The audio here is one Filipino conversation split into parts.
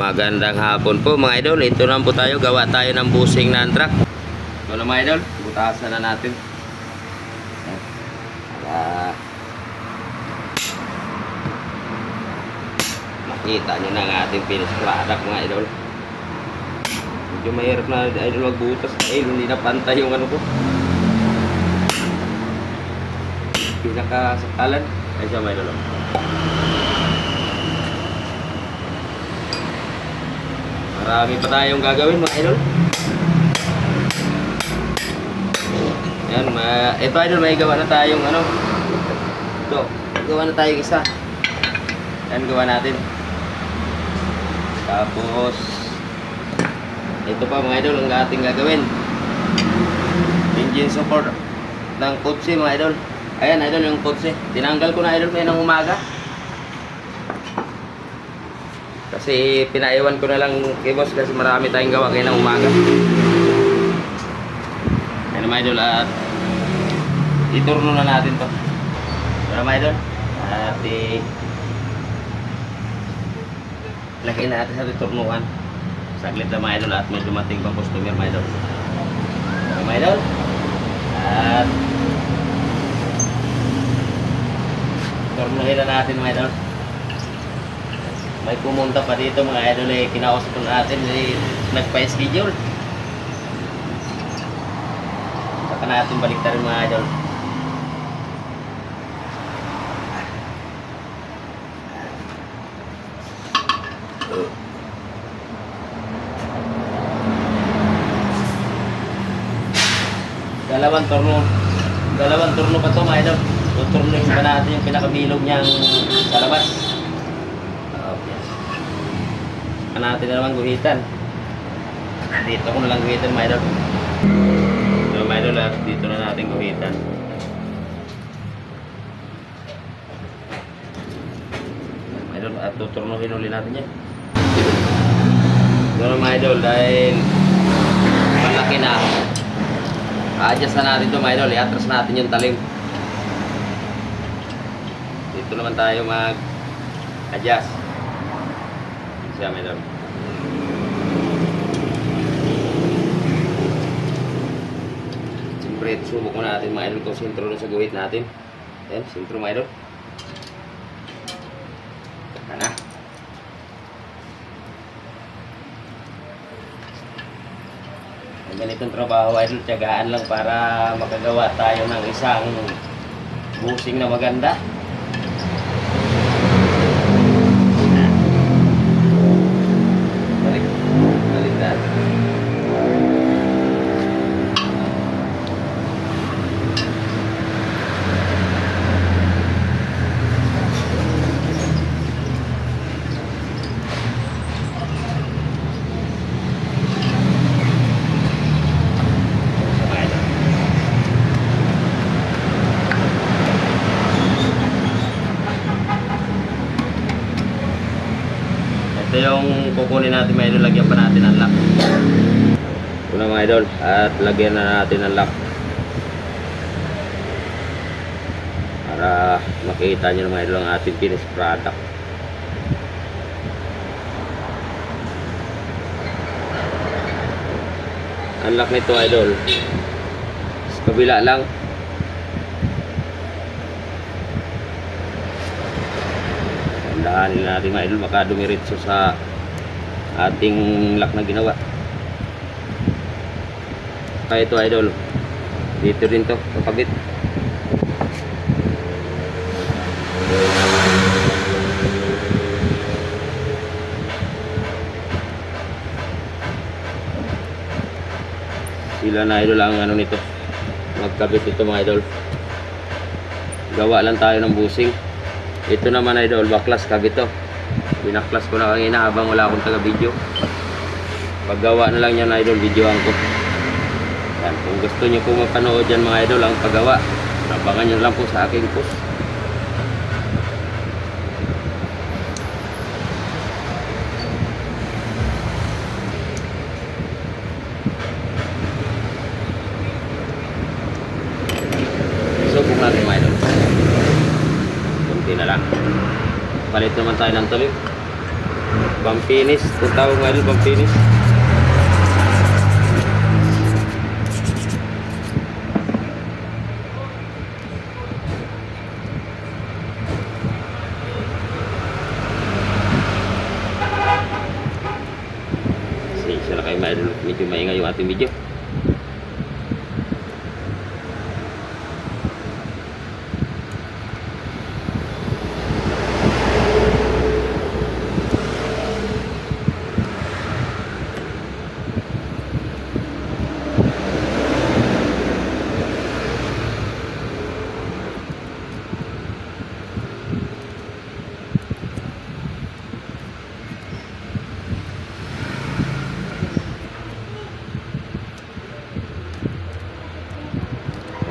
Magandang hapon po mga idol. Ito naman po tayo. Gawa tayo ng busing na truck. Ito na mga idol. Butasan na natin. Para makita nyo na ang ating finished product mga idol. Medyo mahirap na idol magbutas. Eh, hindi na pantay yung ano ko. Pinakasakalan. Ay siya mga idol. Marami pa tayong gagawin mga idol. Yan, ma ito idol, may gawa na tayong ano. Ito, gawa na tayong isa. Yan, gawa natin. Tapos, ito pa mga idol, ang ating gagawin. Engine support ng kotse mga idol. Ayan idol, yung kotse. Tinanggal ko na idol kayo ng umaga. Kasi pinaiwan ko na lang kay boss kasi marami tayong gawa kayo ng umaga. Ano mga idol at iturno na natin to. Ano mga idol? At i lagay natin sa titurnuhan. Saglit na mga idol at may dumating pang customer mga idol. Ano mga idol? At turnuhin na natin mga idol may pumunta pa dito mga idol eh kinausap ko natin eh, nagpa-schedule. Saka natin balik rin mga idol. Dalawang turno. Dalawang turno pa to mga idol. Tuturnuhin pa natin yung pinakabilog niyang sa labas Ano natin na naman guhitan. Dito ko na lang guhitan, my idol. So, my at dito na natin guhitan. My idol, at tuturnuhin ulit natin yan. So, my idol, dahil malaki na, a-adjust na natin ito, my idol. I-atras natin yung talim. Dito naman tayo mag-adjust. Siya, may dami. Siyempre, subok mo natin mga idol kung sintro na sa guhit natin. Ayan, sintro mga idol. Saka na. Ganitong trabaho idol, tiyagaan lang para makagawa tayo ng isang busing na maganda. Balik. Balik na. Ito yung kukunin natin idol, lagyan pa natin ng lock. Ito na mga idol, at lagyan na natin ng lock. Para makita nyo mga idol ang ating finished product. Ang lock nito idol, sa kabila lang. Tandahanin natin mga idol, baka dumiritso sa ating lock na ginawa. Kaya ito idol, dito rin to, kakabit. Sila na idol ang ano nito, magkabit ito mga idol. Gawa lang tayo ng busing. Ito naman idol, baklas kabit to. Binaklas ko na kanina habang wala akong taga video. Paggawa na lang yan idol, videoan ko. Yan, kung gusto niyo po mapanood yan mga idol ang paggawa, abangan nyo lang po sa aking post. Subok natin mga idol. Kunti na lang. Palit naman tayo ng tuloy. Pampinis. Kung tawag mga idol, pampinis. Pasensya na kayo. Medyo maingay yung ating video.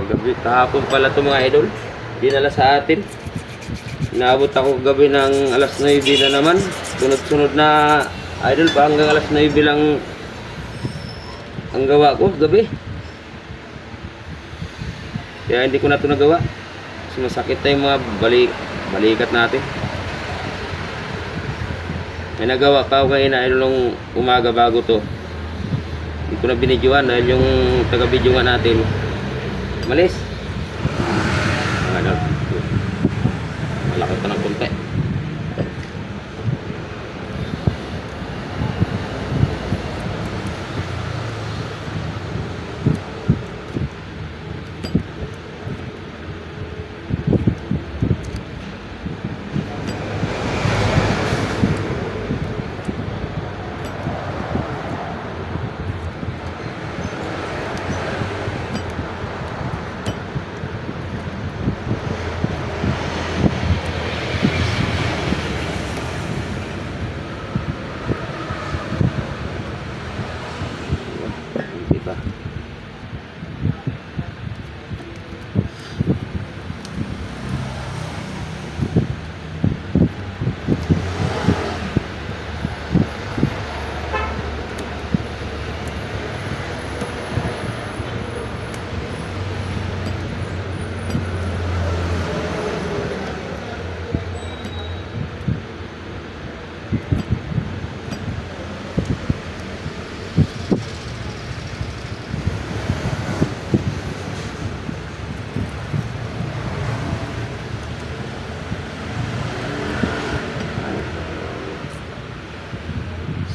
Gabi, kahapon pala ito mga idol. Dinala sa atin. Inaabot ako gabi ng alas 9 na naman. Sunod-sunod na idol pa hanggang alas 9 lang ang gawa ko gabi. Kaya hindi ko na ito nagawa. Kasi masakit na yung mga balik, balikat natin. May nagawa pa ako ngayon na idol nung umaga bago to. Hindi ko na binidyoan dahil yung taga-video nga natin Malis. Ano? Malaki pa ng konti. Hindi pa.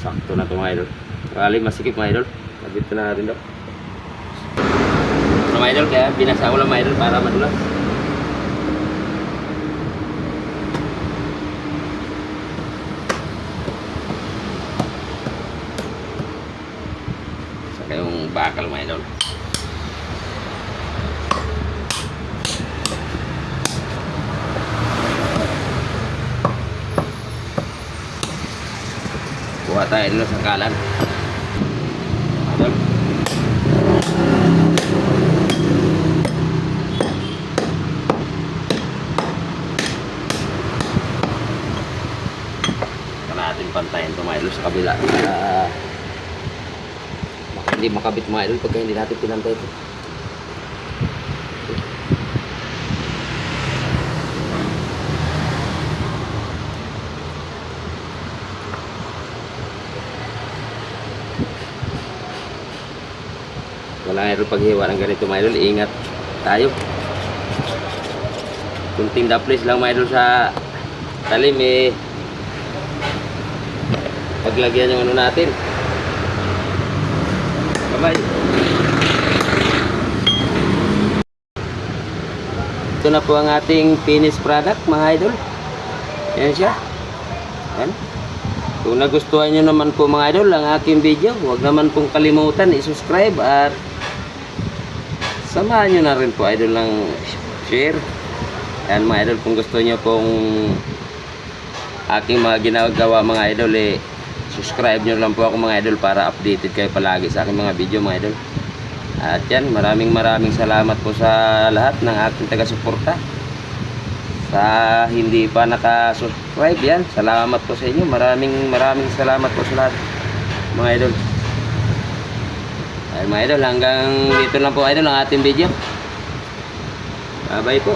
Sakto na ito mga idol. Bali, masikip mga idol. Nabit na natin daw. Mga idol, kaya binasa ko lang mga idol para madulas. Saka yung bakal mga idol. Kuha tayo dito sa kalan. Idol. Saka natin pantayin ito mga sa kabila. Baka hindi makabit mga idol pagka hindi natin pinantay ito. Wala rin paghiwa ng ganito mga idol. Ingat tayo. Kunting daplis lang mga idol sa talim eh. Paglagyan yung ano natin. Bye-bye. Ito na po ang ating finished product mga idol. Yan siya. Yan. Kung nagustuhan nyo naman po mga idol ang aking video, huwag naman pong kalimutan i-subscribe at samahan nyo na rin po idol ng share. Yan mga idol, kung gusto nyo pong aking mga ginagawa mga idol eh, subscribe nyo lang po ako mga idol para updated kayo palagi sa aking mga video mga idol. At yan, maraming maraming salamat po sa lahat ng aking taga-suporta. Sa hindi pa naka-subscribe yan, salamat po sa inyo. Maraming maraming salamat po sa lahat mga idol. Ay mga idol, hanggang dito lang po idol ang ating video. Bye bye po.